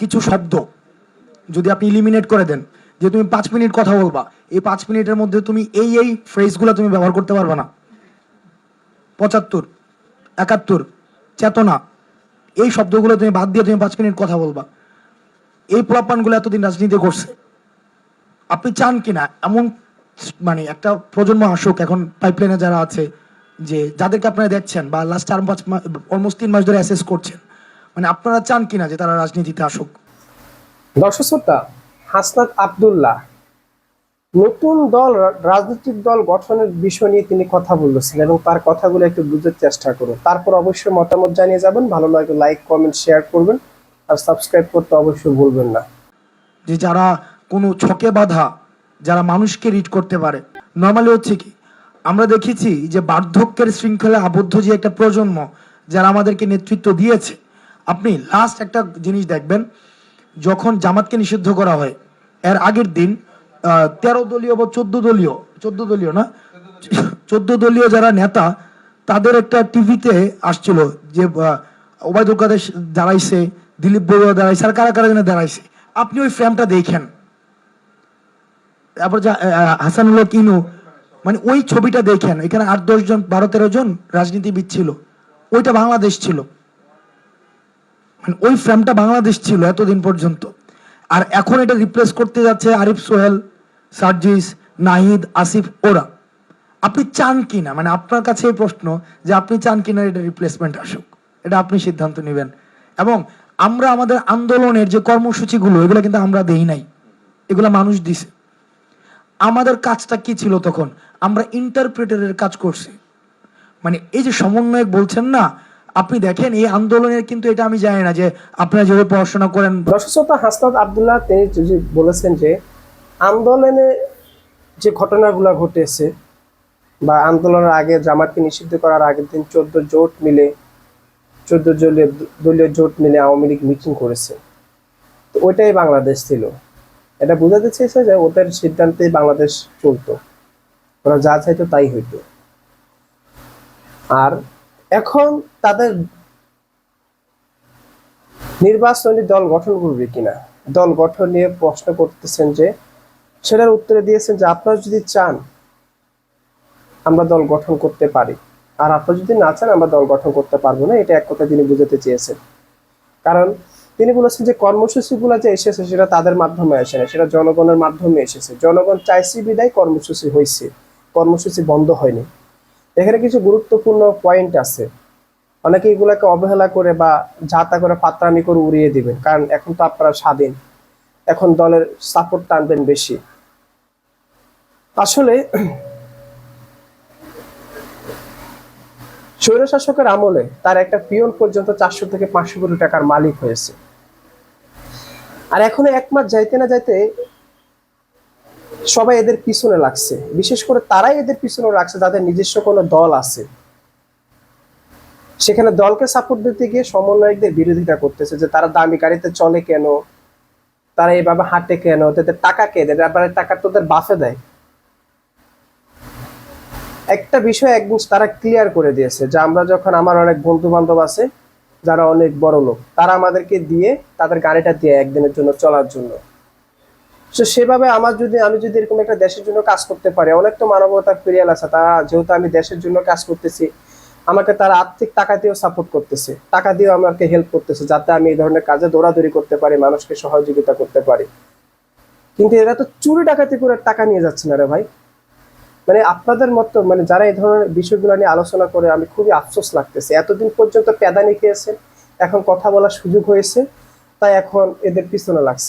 কিছু শব্দ যদি আপনি ইলিমিনেট করে দেন, যে তুমি পাঁচ মিনিট কথা বলবা, এই পাঁচ মিনিটের মধ্যে তুমি এই এই ফ্রেজগুলো তুমি ব্যবহার করতে পারবে না। পঁচাত্তর, একাত্তর, চেতনা, এই শব্দগুলো তুমি বাদ দিয়ে তুমি পাঁচ মিনিট কথা বলবা। এই প্রপানগুলো এতদিন রাজনীতি করছে। আপনি চান কিনা? এমন মানে একটা প্রজন্ম আসুক, এখন পাইপলাইনে যারা আছে, যে যাদেরকে আপনারা দেখছেন বা লাস্ট চার পাঁচ মাস অলমোস্ট তিন মাস ধরে অ্যাসেস করছেন মানে আপনারা চান কিনা যে তারা রাজনীতিতে আসুক? দর্শক শ্রোতা হাসনাত আবদুল্লাহ নতুন দল রাজনৈতিক দল গঠনের বিষয় নিয়ে তিনি কথা বলতেছিলেন এবং তার কথাগুলো একটু বুঝতে চেষ্টা করুন। তারপর অবশ্যই মতামত জানিয়ে যাবেন। ভালো লাগে লাইক কমেন্ট শেয়ার করবেন আর সাবস্ক্রাইব করতে অবশ্যই ভুলবেন না। যে যারা কোনো ছকে বাধা যারা মানুষকে রিড করতে পারে। নর্মালি হচ্ছে কি আমরা দেখেছি যে বার্ধক্যের শৃঙ্খলে আবদ্ধ যে একটা প্রজন্ম যারা আমাদেরকে নেতৃত্ব দিয়েছে আপনি লাস্ট একটা জিনিস দেখবেন, যখন জামাতকে নিষিদ্ধ করা হয়, এর আগের দিন তেরো দলীয় বা চোদ্দ দলীয় চোদ্দ দলীয় না, চোদ্দ দলীয় যারা নেতা, তাদের একটা টিভিতে আসছিল যে ওবায়দুল কাদের দাঁড়াইছে, দিলীপ বড়ুয়া দাঁড়াইছে, আর কারা কারা যেন দাঁড়াইছে, আপনি ওই ফ্রেমটা দেখেন। তারপর হাসানুল্লাহ কিনু মানে ওই ছবিটা দেখেন, এখানে আট দশ জন, বারো তেরো জন রাজনীতিবিদ ছিল, ওইটা বাংলাদেশ ছিল। ওই ফ্রেমটা বাংলাদেশ ছিল এতদিন পর্যন্ত। আর এখন এটা রিপ্লেস করতে যাচ্ছে আরিফ সোহেল, সার্জিস, নাহিদ, আসিফ, ওরা। আপনি চান কিনা? মানে আপনার কাছে এই প্রশ্ন যে আপনি চান কিনা এটা রিপ্লেসমেন্ট আসুক। এটা আপনি সিদ্ধান্ত নেবেন। এবং আমরা আমাদের আন্দোলনের যে কর্মসূচিগুলো, এগুলো কিন্তু আমরা দেই নাই। এগুলো মানুষ দিছে। আমাদের কাজটা কি ছিল তখন? আমরা ইন্টারপ্রেটারের কাজ করছি। মানে এই যে সমন্বয়ক বলছেন না আপনি দেখেন, এই আন্দোলনের কিন্তু এটা আমি জানি না যে আপনারা যেভাবে পড়াশোনা করেন। দর্শক শ্রোতা, হাসনাত আবদুল্লাহ তিনি বলেছেন যে, আন্দোলনে যে ঘটনাগুলো ঘটেছে বা আন্দোলনের আগে জামাতকে নিষিদ্ধ করার আগের দিন চোদ্দ জোট মিলে, চোদ্দ দলীয় দলীয় জোট মিলে আওয়ামী লীগ মিটিং করেছে। তো ওইটাই বাংলাদেশ ছিল। এটা বোঝাতে চেয়েছে যে ওদের সিদ্ধান্তে বাংলাদেশ চলতো। ওরা যা চাইতো তাই হইতো। আর এখন তাদের নির্বাচনী দল গঠন করবে কিনা? দল গঠন নিয়ে প্রশ্ন করতেছেন যে, সেটার উত্তরে দিয়েছেন যে, আপনারা যদি চান আমরা দল গঠন করতে পারি, আর আপনারা যদি না চান আমরা দল গঠন করতে পারব না, এটা এক কথা তিনি বুঝাতে চেয়েছেন। কারণ তিনি বলেছেন যে, কর্মসূচিগুলো যে এসেছে, সেটা তাদের মাধ্যমে আসে না, সেটা জনগণের মাধ্যমে এসেছে। জনগণ চাইছি বিদায়, কর্মসূচি হয়েছে কর্মসূচি বন্ধ হয়নি। এখানে কিছু গুরুত্বপূর্ণ পয়েন্ট আছে। অনেকে এগুলাকে অবহেলা করে বা যাতা করে পাত্রামি করে উড়িয়ে দিবেন, কারণ এখন তো আপনারা স্বাধীন। এখন দলের সাপোর্ট টানবেন বেশি। আসলে স্বৈরশাসকের আমলে তার একটা পিয়ন পর্যন্ত চারশো থেকে পাঁচশো কোটি টাকার মালিক হয়েছে। আর এখন এক মাস যাইতে না যাইতে সবাই এদের পিছনে লাগছে। বিশেষ করে তারাই এদের পিছনে লাগছে, যাদের নিজস্ব কোনো দল আছে। সেখানে দলকে সাপোর্ট দিতে গিয়ে সমন্বয়কদের বিরোধিতা করতেছে যে তারা দামি গাড়িতে চলে কেন? তারা এভাবে হাঁটে কেন? তাদের টাকা কে দেয়? ব্যাপারে টাকা তোদের বাসে দেয়। একটা বিষয় একদিন তারা ক্লিয়ার করে দিয়েছে যে আমরা যখন আমার অনেক বন্ধু বান্ধব আছে, যারা অনেক বড় লোক তারা আমাদেরকে দিয়ে তাদের গাড়িটা দিয়ে একদিনের জন্য চলার জন্য। তো সেভাবে আমার যদি, আমি যদি এরকম একটা দেশের জন্য কাজ করতে পারি, অনেক তো মানবতার ফিরিয়াল আছে, তারা যেহেতু আমি দেশের জন্য কাজ করতেছি, আমাকে তারা আর্থিক টাকা দিয়েও সাপোর্ট করতেছে, টাকা দিয়েও আমাকে হেল্প করতেছে, যাতে আমি এই ধরনের কাজে দৌড়াদৌড়ি করতে পারি, মানুষকে সহযোগিতা করতে পারি। কিন্তু এরা তো চুরি ডাকাতি করে টাকা নিয়ে যাচ্ছে না রে ভাই। মানে আপনাদের মতো মানে যারা এই ধরনের বিষয়গুলো নিয়ে আলোচনা করে, আমি খুবই আফসোস লাগতেছে। এতদিন পর্যন্ত প্যাদানি খেয়েছে এখন কথা বলার সুযোগ হয়েছে, তাই এখন এদের পিছনে লাগছে।